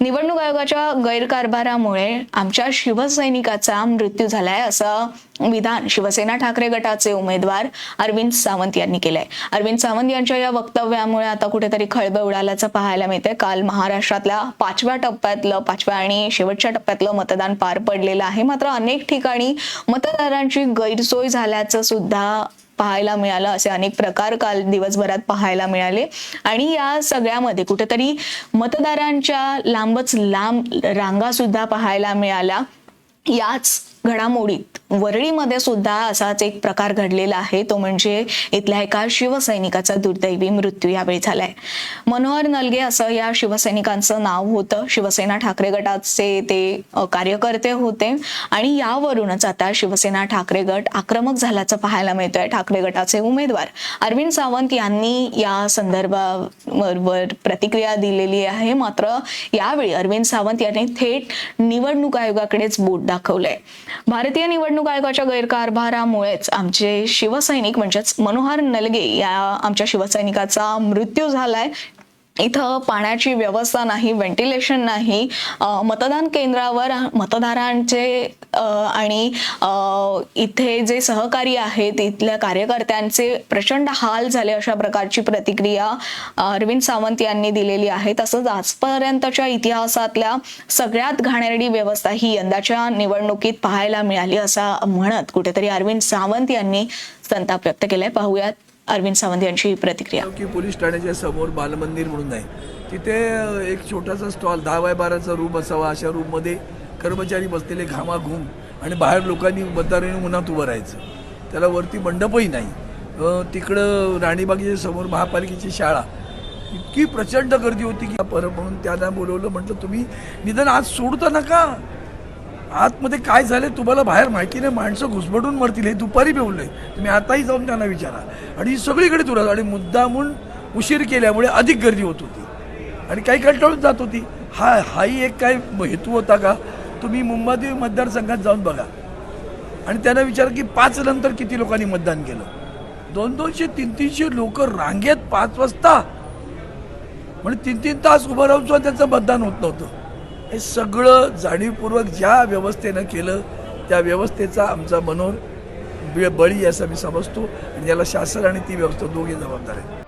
निवडणूक आयोगाच्या गैरकारभारामुळे आमच्या शिवसैनिकाचा मृत्यू झालाय असं विधान शिवसेना ठाकरे गटाचे उमेदवार अरविंद सावंत यांनी केलंय. अरविंद सावंत यांच्या या वक्तव्यामुळे आता कुठेतरी खळबळ उडाल्याचं पाहायला मिळतंय. काल महाराष्ट्रातल्या पाचव्या टप्प्यातलं पाचव्या आणि शेवटच्या टप्प्यातलं मतदान पार पडलेलं आहे. मात्र अनेक ठिकाणी मतदारांची गैरसोय झाल्याचं सुद्धा पाहायला मिळालं असे अनेक प्रकार काल दिवसभरात पाहायला मिळाले. आणि या सगळ्यामध्ये कुठेतरी मतदारांच्या लांबच लांब रांगा सुद्धा पाहायला मिळाल्या. याच घडामोडीत. वरळीमध्ये सुद्धा असाच एक प्रकार घडलेला आहे. तो म्हणजे इथल्या एका शिवसैनिकाचा दुर्दैवी मृत्यू यावेळी झालाय. मनोहर नलगे असं या शिवसैनिकांचं नाव होतं. शिवसेना ठाकरे गटाचे ते कार्यकर्ते होते. आणि यावरूनच आता शिवसेना ठाकरे गट आक्रमक झाल्याचं पाहायला मिळतंय. ठाकरे गटाचे उमेदवार अरविंद सावंत यांनी या संदर्भावर प्रतिक्रिया दिलेली आहे. मात्र यावेळी अरविंद सावंत यांनी थेट निवडणूक आयोगाकडेच बोट दाखवलंय. भारतीय निवडणूक आयोगाच्या गैरकारभारामुळेच आमचे शिवसैनिक म्हणजेच मनोहर नलगे या आमच्या शिवसैनिकाचा मृत्यू झालाय. इथं पाण्याची व्यवस्था नाही व्हेंटिलेशन नाही. मतदान केंद्रावर मतदारांचे आणि इथे जे सहकारी आहेत इथल्या कार्यकर्त्यांचे प्रचंड हाल झाले अशा प्रकारची प्रतिक्रिया अरविंद सावंत यांनी दिलेली आहे. तसंच आजपर्यंतच्या इतिहासातल्या सगळ्यात घाणेरडी व्यवस्था ही यंदाच्या निवडणुकीत पाहायला मिळाली असा म्हणत कुठेतरी अरविंद सावंत यांनी संताप व्यक्त केलाय. पाहूयात. अरविंद सावंत यांची प्रतिक्रिया. की पोलीस ठाण्याच्या समोर बालमंदिर म्हणून आहे. तिथे एक छोटासा स्टॉल दहा बाय बाराचा रूम असावा. अशा रूममध्ये कर्मचारी बसलेले घामाघूम आणि बाहेर लोकांनी मतदारांनी उन्हात उभं राहायचं. त्याला वरती मंडपही नाही. तिकडं राणीबागेच्या समोर महापालिकेची शाळा. इतकी प्रचंड गर्दी होती की परत म्हणून त्यांना बोलवलं. म्हटलं तुम्ही निदान आज सोडता नका. आतमध्ये काय झालं तुम्हाला बाहेर माहिती नाही. माणसं घुसमटून मरतील. हे दुपारी बेवलंय तुम्ही आताही जाऊन त्यांना विचारा. आणि ही सगळीकडे तुरा आणि मुद्दामून उशीर केल्यामुळे अधिक गर्दी होत होती. आणि काही कंटाळून जात होती. हा हाही एक काय हेतू होता का? तुम्ही मुंबई मतदारसंघात जाऊन बघा. आणि त्यांना विचारा की पाच नंतर किती लोकांनी मतदान केलं? दोन दोनशे तीन तीनशे लोक रांगेत पाच वाजता. म्हणजे तीन तीन तास उभं राहून सुद्धा त्यांचं मतदान होत नव्हतं. हे सगळं जाणीवपूर्वक ज्या व्यवस्थेनं केलं त्या व्यवस्थेचा आमचा मनोर बळी असं मी समजतो. आणि याला शासन आणि ती व्यवस्था दोघे जबाबदार आहेत.